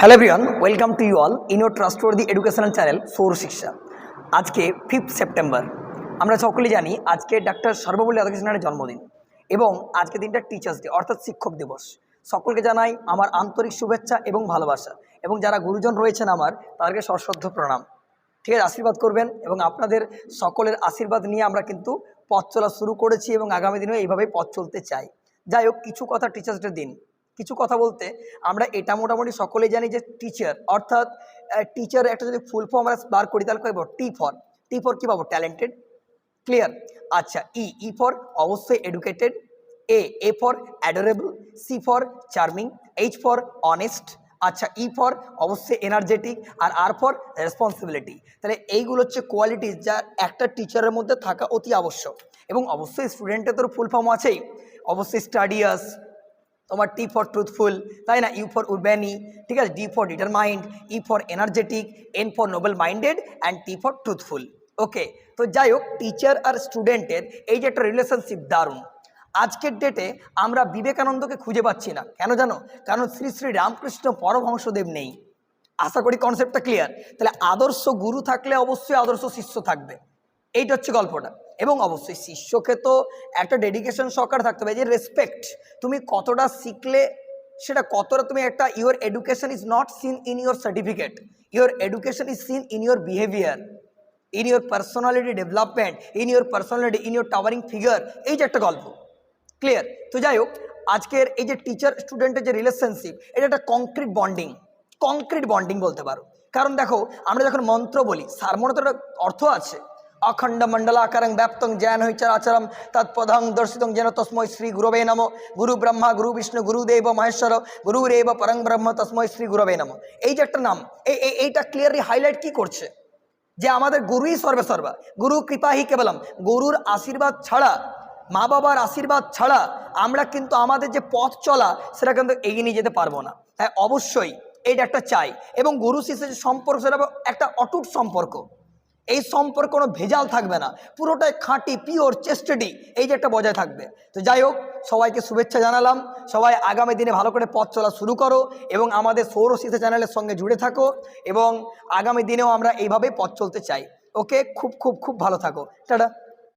Hello everyone welcome to you all in your trust for the educational channel Saur Shiksha আজকে fifth September আমরা সকলেই জানি আজকে doctor Sarvepalli রাধাকৃষ্ণনের জন্মদিন এবং আজকে দিনটা টিচার্স ডে অর্থাৎ শিক্ষক দিবস। সকলকে জানাই আমার আন্তরিক শুভেচ্ছা এবং ভালোবাসা এবং যারা গুরুজন রয়েছেন আমার, তাদেরকে সশ্রদ্ধ প্রণাম। ঠিক আছে, আশীর্বাদ করবেন এবং আপনাদের সকলের আশীর্বাদ নিয়ে আমরা কিন্তু পথ চলা শুরু করেছি এবং আগামী দিনেও এইভাবেই পথ চলতে চাই। যাই হোক, কিছু কথা টিচার্স ডে দিন। কিছু কথা বলতে, আমরা এটা মোটামুটি সকলেই জানি যে টিচার অর্থাৎ টিচার একটা যদি ফুল ফর্ম আমরা বার করি তাহলে কী টি ফর টি ফর কী পাবো? ট্যালেন্টেড ক্লিয়ার আচ্ছা ই ই ফর অবশ্যই educated A A for adorable C for charming H for honest আচ্ছা ই ফর অবশ্যই energetic R R for responsibility তাহলে এইগুলো হচ্ছে কোয়ালিটিস যা একটা টিচারের মধ্যে থাকা অতি আবশ্যক। এবং অবশ্যই স্টুডেন্টের তো ফুল ফর্ম আছেই। অবশ্যই স্টাডিয়াস তোমার টি ফর ট্রুথফুল তাই না? ইউ ফর উরব্যানি ঠিক আছে? D for determined E for energetic N for noble minded and T for truthful okay তো যাই হোক টিচার আর স্টুডেন্টের এই যে একটা রিলেশনশিপ দারুণ। আজকের ডেটে আমরা বিবেকানন্দকে খুঁজে পাচ্ছি না। কেন জানো? কারণ শ্রী শ্রী রামকৃষ্ণ পরমহংসদেব নেই। আশা করি কনসেপ্টটা ক্লিয়ার তাহলে আদর্শ গুরু থাকলে অবশ্যই আদর্শ শিষ্য থাকবে। এইটা হচ্ছে গল্পটা। এবং অবশ্যই শিষ্যকে তো একটা ডেডিকেশন সহকারে থাকতে হবে যে রেসপেক্ট তুমি কতটা শিখলে সেটা কতটা তুমি একটা your education is not seen in your certificate your education is seen in your behaviour in your personality development in your personality in your towering figure এই যে একটা গল্প। ক্লিয়ার তো যাই হোক, আজকের এই যে টিচার স্টুডেন্টের যে রিলেশনশিপ এটা একটা কংক্রিট বন্ডিং কংক্রিট বন্ডিং বলতে পারো। কারণ দেখো, আমরা যখন মন্ত্র বলি, সারমনে তো একটা অর্থ আছে অখণ্ড মণ্ডলাকারং ব্যাপ্তং জ্ঞান হইচার আচরম তৎপদং দর্শিতং যেন তস্ময় শ্রী গুরবে নম গুরু ব্রহ্মা গুরু বিষ্ণু গুরুদেব মহেশ্বর গুরুরেব পরং ব্রহ্ম তস্ময় শ্রী গুরবে নম এই যে একটা নাম এই এই- এইটা ক্লিয়ারলি হাইলাইট কি করছে? যে আমাদের গুরুই সর্বে সর্বা গুরু কৃপাহি কেবলম, গুরুর আশীর্বাদ ছাড়া, মা বাবার আশীর্বাদ ছাড়া আমরা কিন্তু আমাদের যে পথ চলা, সেটা কিন্তু এগিয়ে নিয়ে যেতে পারব না। তাই অবশ্যই এইটা একটা চাই। এবং গুরু শিষ্যের যে সম্পর্ক সেটা একটা অটুট সম্পর্ক। এই সম্পর্কে কোনো ভেজাল থাকবে না। পুরোটাই খাঁটি পিওর চেস্টেডি এই যে একটা বজায় থাকবে। তো যাই হোক, সবাইকে শুভেচ্ছা জানালাম। সবাই আগামী দিনে ভালো করে পথ চলা শুরু করো এবং আমাদের সৌর শীতে চ্যানেলের সঙ্গে জুড়ে থাকো এবং আগামী দিনেও আমরা এইভাবেই পথ চলতে চাই। ওকে? খুব খুব খুব ভালো থাকো। টাটা।